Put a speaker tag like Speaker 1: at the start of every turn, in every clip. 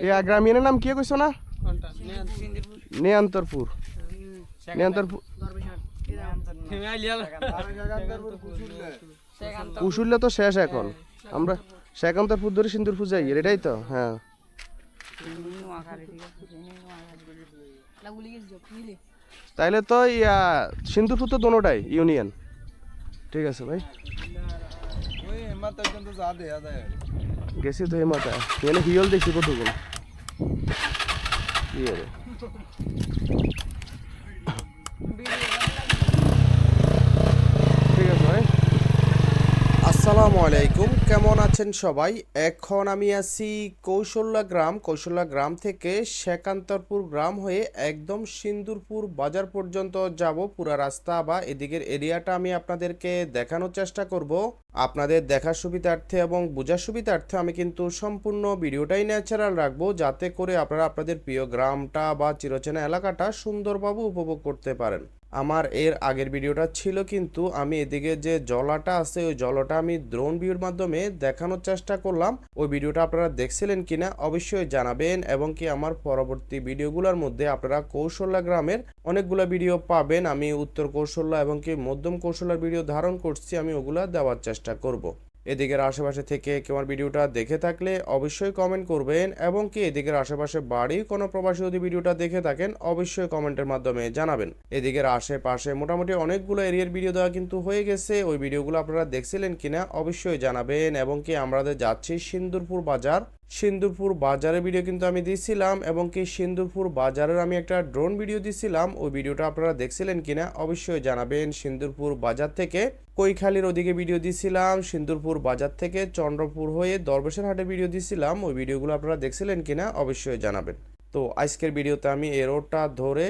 Speaker 1: এই গ্রামীণের নাম কি কইছো না? নিয়ন্তরপুর। নিয়ন্তরপুর তো শেষ এখন। আমরা শেখান্তরপুর ধরে সিন্দুরপুর যাই এটাই তো হ্যাঁ। তাইলে তো ইয়া, সিন্দুরপুর তো দোনোটাই, ইউনিয়ন। ঠিক আছে ভাই। গেছি তো এই মাথা এখানে হিয়ল দেখছি কতগুলো। কি রে ঠিক আছে ভাই আসসালামু আলাইকুম। কেমন আছেন সবাই? এখন আমি আছি কৌশল্যা গ্রাম। কৌশল্যা গ্রাম থেকে শেকান্তরপুর গ্রাম হয়ে একদম সিন্দুরপুর বাজার পর্যন্ত যাব। পুরা রাস্তা বা এদিকের এরিয়াটা আমি আপনাদেরকে দেখানোর চেষ্টা করব। আপনাদের দেখার সুবিধার্থে এবং বোঝার সুবিধার্থে আমি কিন্তু সম্পূর্ণ ভিডিওটাই ন্যাচারাল রাখব, যাতে করে আপনারা আপনাদের প্রিয় গ্রামটা বা চিরচেনা এলাকাটা সুন্দরভাবে উপভোগ করতে পারেন। আমার এর আগের ভিডিওটা ছিল কিন্তু আমি এদিকে যে জলাটা আছে, ওই জলটা আমি ড্রোন ভিউর মাধ্যমে দেখানোর চেষ্টা করলাম ওই ভিডিওটা আপনারা দেখছিলেন কিনা অবশ্যই জানাবেন এবং কি আমার পরবর্তী ভিডিওগুলোর মধ্যে আপনারা কৌশল্যা গ্রামের অনেকগুলো ভিডিও পাবেন আমি উত্তর কৌশল্যা এবং কি মধ্যম কৌশল্যার ভিডিও ধারণ করছি, আমি ওগুলা দেওয়ার চেষ্টা করব। এদিকের আশেপাশে থেকে কেউ আমার ভিডিওটা দেখে থাকলে অবশ্যই কমেন্ট করবেন এবং কি এদিকের আশেপাশে বাড়ি কোনো প্রবাসী যদি ভিডিওটা দেখে থাকেন, অবশ্যই কমেন্টের মাধ্যমে জানাবেন। এদিকের আশেপাশে মোটামুটি অনেকগুলো এরিয়ার ভিডিও দেওয়া কিন্তু হয়ে গেছে। ওই ভিডিওগুলো আপনারা দেখছিলেন কিনা অবশ্যই জানাবেন এবং কি আমরা যাচ্ছি সিন্দুরপুর বাজার সিন্দুরপুর বাজারের ভিডিও কিন্তু আমি দিয়েছিলাম এবং কি সিন্দুরপুর বাজারের আমি একটা ড্রোন ভিডিও দিয়েছিলাম ওই ভিডিওটা আপনারা দেখছিলেন কিনা অবশ্যই জানাবেন। সিন্দুরপুর বাজার থেকে কৈখালির ওদিকে ভিডিও দিয়েছিলাম সিন্দুরপুর বাজার থেকে চন্দ্রপুর হয়ে দরবেশের হাটে ভিডিও দিয়েছিলাম ওই ভিডিওগুলো আপনারা দেখছিলেন কিনা অবশ্যই জানাবেন। তো আজকের ভিডিওতে আমি এই রোডটা ধরে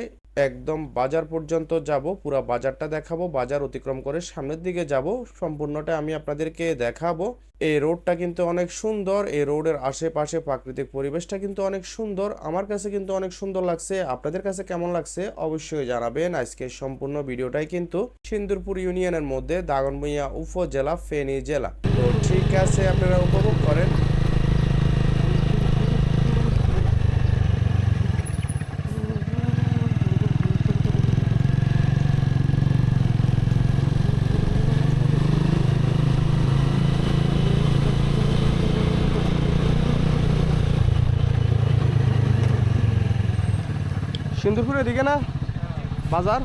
Speaker 1: একদম বাজার পর্যন্ত যাব, পুরা বাজারটা দেখাবো, বাজার অতিক্রম করে সামনের দিকে যাব, সম্পূর্ণটা আমি আপনাদেরকে দেখাবো। এই রোডটা কিন্তু অনেক সুন্দর, এই রোডের আশেপাশে প্রাকৃতিক পরিবেশটা কিন্তু অনেক সুন্দর, আমার কাছে কিন্তু অনেক সুন্দর লাগছে, আপনাদের কাছে কেমন লাগছে অবশ্যই জানাবেন। আজকে সম্পূর্ণ ভিডিওটাই কিন্তু সিন্দুরপুর ইউনিয়নের মধ্যে, দাগনভূঞা উপজেলা, ফেনী জেলা। তো ঠিক আছে, আপনারা উপভোগ করেন। সিন্দুরপুরের দিকে না? বাজার?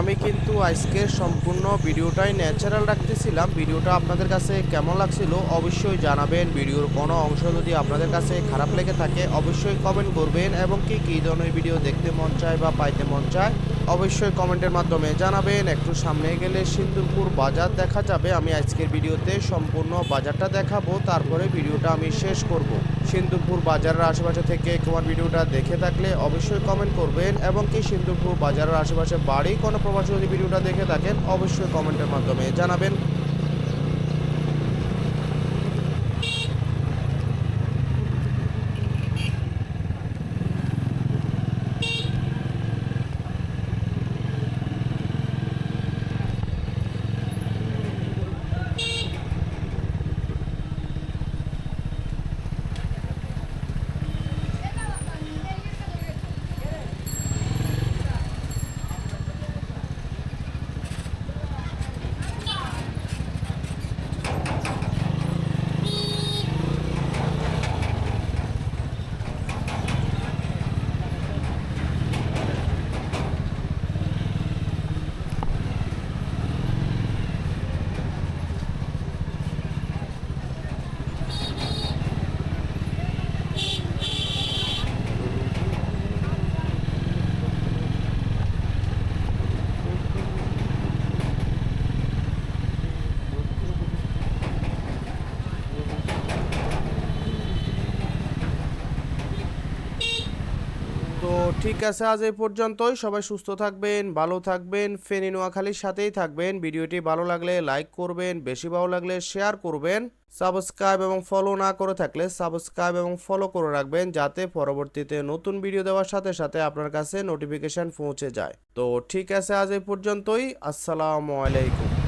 Speaker 1: আমি কিন্তু আজকে সম্পূর্ণ ভিডিওটাই ন্যাচারাল রাখতেছিলাম। ভিডিওটা আপনাদের কাছে কেমন লাগছিল অবশ্যই জানাবেন। ভিডিওর কোনো অংশ যদি আপনাদের কাছে খারাপ লেগে থাকে, অবশ্যই কমেন্ট করবেন এবং কি, কী ধরনের ভিডিও দেখতে মন চায় বা পাইতে মন চায় অবশ্যই কমেন্টের মাধ্যমে জানাবেন। একটু সামনে গেলে সিন্দুরপুর বাজার দেখা যাবে। আমি আজকের ভিডিওতে সম্পূর্ণ বাজারটা দেখাবো। তারপরে ভিডিওটা আমি শেষ করব। সিন্দুরপুর বাজারের আশেপাশে থেকে তোমার ভিডিওটা দেখে থাকলে অবশ্যই কমেন্ট করবেন এবং কি সিন্দুরপুর বাজারের আশেপাশে বাড়ি কোনো প্রবাসী যদি ভিডিওটা দেখে থাকেন, অবশ্যই কমেন্টের মাধ্যমে জানাবেন। তো ঠিক আছে, আজ এই পর্যন্তই। সবাই সুস্থ থাকবেন, ভালো থাকবেন, ফেনী নোয়াখালীর সাথেই থাকবেন। ভিডিওটি ভালো লাগলে লাইক করবেন, বেশি ভালো লাগলে শেয়ার করবেন। সাবস্ক্রাইব এবং ফলো না করে থাকলে সাবস্ক্রাইব এবং ফলো করে রাখবেন, যাতে পরবর্তীতে নতুন ভিডিও দেওয়ার সাথে সাথে আপনার কাছে নোটিফিকেশন পৌঁছে যায়। তো ঠিক আছে, আজ এই পর্যন্তই। আসসালামু আলাইকুম।